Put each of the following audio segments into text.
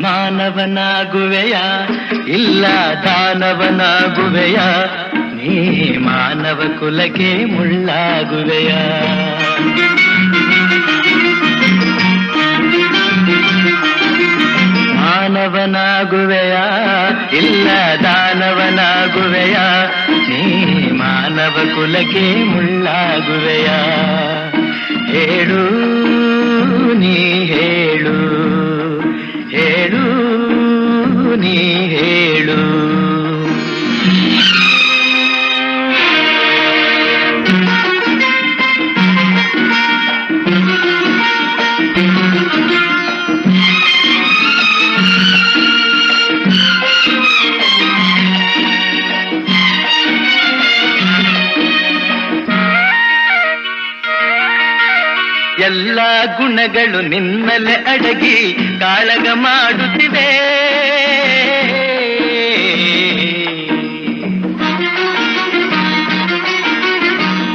ಮಾನವನಾಗುವೆಯ, ಇಲ್ಲ ದಾನವನಾಗುವೆಯ, ನೀ ಮಾನವ ಕುಲಕ್ಕೆ ಮುಳ್ಳಾಗುವೆಯ. ಮಾನವನಾಗುವೆಯ, ಇಲ್ಲ ದಾನವನಾಗುವೆಯ, ನೀ ಮಾನವ ಕುಲಕ್ಕೆ ಮುಳ್ಳಾಗುವೆಯ. ಹೇಳು, ನೀ ಹೇಳು. ಹೇಳು ನೀ ಹೇಳು. ಎಲ್ಲ ಗುಣಗಳು ನಿನ್ನಲೆ ಅಡಗಿ ಕಾಳಗ ಮಾಡುತ್ತಿವೆ.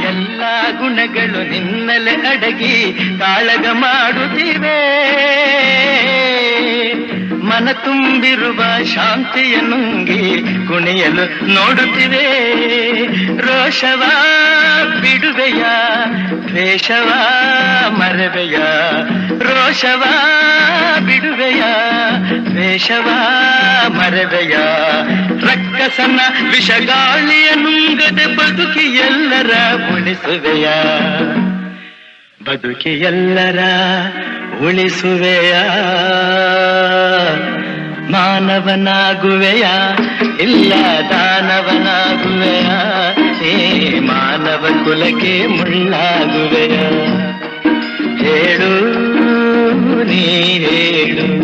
ಎಲ್ಲ ಗುಣಗಳು ನಿನ್ನಲೆ ಅಡಗಿ ಕಾಳಗ ಮಾಡುತ್ತಿವೆ. ಮನ ತುಂಬಿರುವ ಶಾಂತಿಯ ನುಂಗಿ ಕುಣಿಯಲು ನೋಡುತ್ತಿವೆ ರೋಷವ, ಬಿಡುವೆಯ, ದ್ವೇಷವ, ಮರವೆಯ. ರೋಷವ, ಬಿಡುವೆಯ, ದ್ವೇಷವ, ಮರವೆಯ. ರಕ್ಕಸನ ವಿಷಗಾಳಿಯ ನುಂಗದೆ ಬದುಕಿ ಎಲ್ಲರ ಉಳಿಸುವೆಯ ಬದುಕಿ ಎಲ್ಲರ ಉಳಿಸುವೆಯ? ಮಾನವನಾಗುವೆಯ? ಇಲ್ಲ ದಾನವನಾಗುವೆಯ? ಏ ಮಾನವ ಕುಲಕ್ಕೆ ಮುಳ್ಳಾಗುವೆಯ? ಹೇಳು ನೀ ಹೇಳು.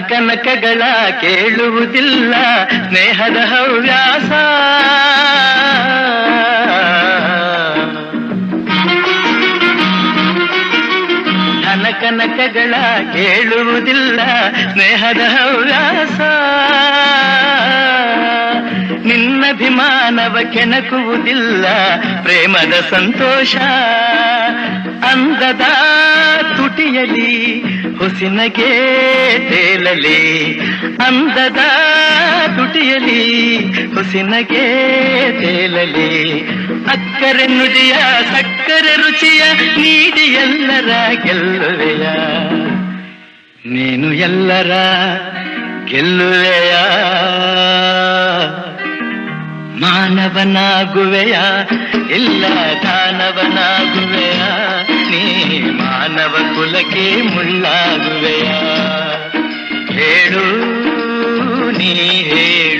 ಕನಕಗಳ ಕೇಳುವುದಿಲ್ಲ ಸ್ನೇಹದ ಹವ್ಯಾಸ. ಕನಕಗಳ ಕೇಳುವುದಿಲ್ಲ ಸ್ನೇಹದ ಹವ್ಯಾಸ. ನಿನ್ನಭಿಮಾನವ ಕೆಣಕುವುದಿಲ್ಲ ಪ್ರೇಮದ ಸಂತೋಷ. ಅಂದದ ತುಟಿಯಲಿ ಹುಸಿನಗೆ ತೇಲಲಿ, ಅಂದದ ತುಟಿಯಲಿ, ಹುಸಿನಗೆ ತೇಲಲಿ. ಅಕ್ಕರೆ ನುಡಿಯ ಸಕ್ಕರೆ ರುಚಿಯ, ನೀಡಿ ಎಲ್ಲರ ಗೆಲ್ಲುವೆಯ. ನೀನು ಎಲ್ಲರ ಗೆಲ್ಲುವೆಯ. ಮಾನವನಾಗುವೆಯ, ಇಲ್ಲ ದಾನವನಾಗುವೆಯ. ನೀ ಮಾನವ ಕುಲಕ್ಕೆ ಮುಳ್ಳಾಗುವೆಯ ಹೇಳು ನೀ ಹೇಳು